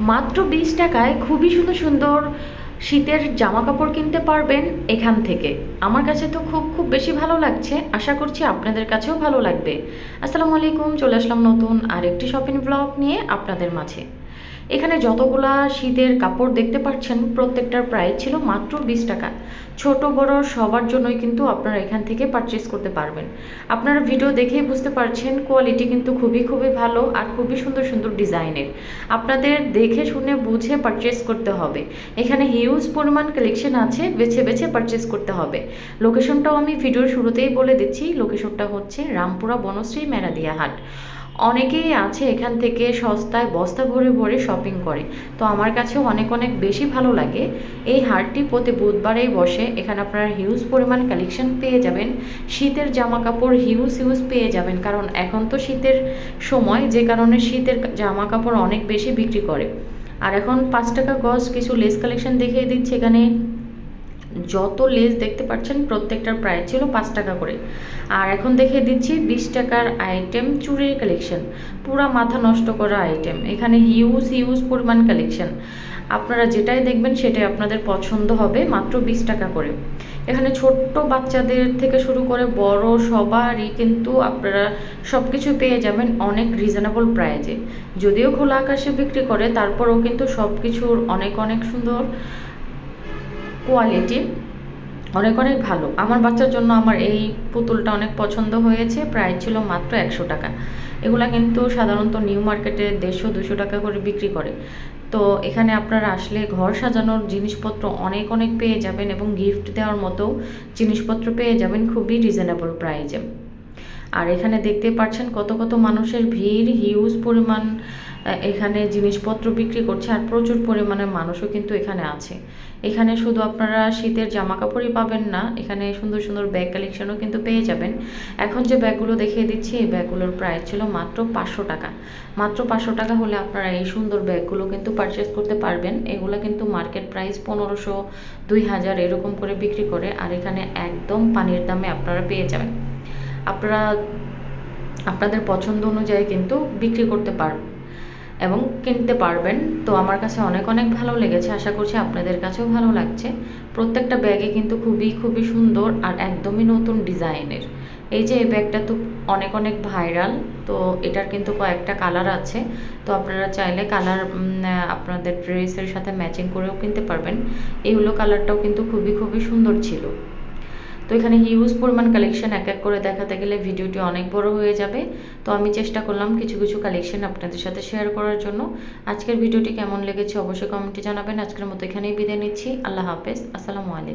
মাত্র বিশ টাকায় খুবই সুন্দর সুন্দর শীতের জামা কাপড় কিনতে পারবেন এখান থেকে। আমার কাছে তো খুব খুব বেশি ভালো লাগছে। আশা করছি আপনাদের কাছেও ভালো লাগবে। আসসালামু আলাইকুম, চলে আসলাম নতুন আর একটি শপিং ব্লগ নিয়ে আপনাদের মাঝে। এখানে যতগুলা শীতের কাপড় দেখতে পাচ্ছেন, প্রত্যেকটার প্রাইস ছিল মাত্র বিশ টাকা। ছোট, বড় সবার জন্যই কিন্তু আপনারা এখান থেকে পারচেস করতে পারবেন। আপনারা ভিডিও দেখেই বুঝতে পারছেন কোয়ালিটি কিন্তু খুবই খুবই ভালো আর খুবই সুন্দর সুন্দর ডিজাইনের। আপনাদের দেখে, শুনে, বুঝে পারচেস করতে হবে। এখানে হিউজ পরিমাণ কালেকশন আছে, বেছে বেছে পারচেস করতে হবে। লোকেশনটাও আমি ভিডিওর শুরুতেই বলে দিচ্ছি। লোকেশনটা হচ্ছে রামপুরা বনশ্রী মেরাদিয়া হাট অনেকেই আছে এখান থেকে সস্তায় বস্তা ভরে ভরে শপিং করে। তো আমার কাছেও অনেক অনেক বেশি ভালো লাগে। এই হাটটি প্রতি বুধবারেই বসে। এখানে আপনারা হিউজ পরিমাণ কালেকশন পেয়ে যাবেন। শীতের জামা কাপড় হিউজ হিউজ পেয়ে যাবেন। কারণ এখন তো শীতের সময়, যে কারণে শীতের জামা কাপড় অনেক বেশি বিক্রি করে। আর এখন পাঁচ টাকা গজ কিছু লেস কালেকশন দেখিয়ে দিচ্ছে এখানে। যত লেস দেখতে পাচ্ছেন প্রত্যেকটার প্রাইস ছিল পাঁচ টাকা করে। আর এখন দেখে দিচ্ছি বিশ টাকার আইটেম চুড়ির কালেকশন পুরা মাথা নষ্ট করা আইটেম এখানে হিউজ হিউজ পরিমাণ কালেকশন আপনারা যেটাই দেখবেন, সেটাই আপনাদের পছন্দ হবে, মাত্র বিশ টাকা করে। এখানে ছোট্ট বাচ্চাদের থেকে শুরু করে বড় সবারই কিন্তু আপনারা সব কিছু পেয়ে যাবেন অনেক রিজনেবল প্রাইজে যদিও খোলা আকাশে বিক্রি করে, তারপরেও কিন্তু সব কিছুর অনেক অনেক সুন্দর কোয়ালিটি অনেক অনেক ভালো। আমার বাচ্চার জন্য আমার এই পুতুলটা অনেক পছন্দ হয়েছে প্রাইস ছিল মাত্র একশো টাকা। এগুলা কিন্তু সাধারণত নিউ মার্কেটে দেড়শো, দুশো টাকা করে বিক্রি করে। তো এখানে আপনারা আসলে ঘর সাজানোর জিনিসপত্র অনেক অনেক পেয়ে যাবেন এবং গিফট দেওয়ার মতো জিনিসপত্র পেয়ে যাবেন খুবই রিজনেবল প্রাইজে আর এখানে দেখতে পাচ্ছেন কত কত মানুষের ভিড় হিউজ পরিমাণ এখানে জিনিসপত্র বিক্রি করছে আর প্রচুর পরিমাণে মানুষও কিন্তু এখানে আছে। এখানে শুধু আপনারা শীতের জামা কাপড়ই পাবেন না, এখানে সুন্দর সুন্দর ব্যাগ কালেকশনও কিন্তু পেয়ে যাবেন। এখন যে ব্যাগগুলো দেখিয়ে দিচ্ছি, এই ব্যাগগুলোর প্রাইস ছিল মাত্র পাঁচশো টাকা। মাত্র পাঁচশো টাকা হলে আপনারা এই সুন্দর ব্যাগগুলো কিন্তু পারচেস করতে পারবেন। এগুলো কিন্তু মার্কেট প্রাইস পনেরোশো, দুই হাজার এরকম করে বিক্রি করে আর এখানে একদম পানির দামে আপনারা পেয়ে যাবেন। আপনারা, আপনাদের পছন্দ অনুযায়ী কিন্তু বিক্রি করতে পারবেন এবং কিনতে পারবেন। তো আমার কাছে অনেক অনেক ভালো লেগেছে। আশা করছি আপনাদের কাছেও ভালো লাগছে। প্রত্যেকটা ব্যাগে কিন্তু খুবই খুবই সুন্দর আর একদমই নতুন ডিজাইনের। এই যে এই ব্যাগটা তো অনেক অনেক ভাইরাল, তো এটার কিন্তু কয়েকটা কালার আছে। তো আপনারা চাইলে কালার আপনাদের ড্রেসের সাথে ম্যাচিং করেও কিনতে পারবেন। এইগুলো কালারটাও কিন্তু খুবই খুবই সুন্দর ছিল। এখানে হিউজ পরিমাণ কালেকশন এক এক করে দেখাতে গেলে ভিডিওটি অনেক বড় হয়ে যাবে। তো আমি চেষ্টা করলাম কিছু কিছু কালেকশন আপনাদের সাথে শেয়ার করার জন্য। আজকের ভিডিওটি কেমন লেগেছে অবশ্যই কমেন্টে জানাবেন। আজকের মতো এখানেই বিদায় নিচ্ছি। আল্লাহ হাফেজ। আসসালামু আলাইকুম।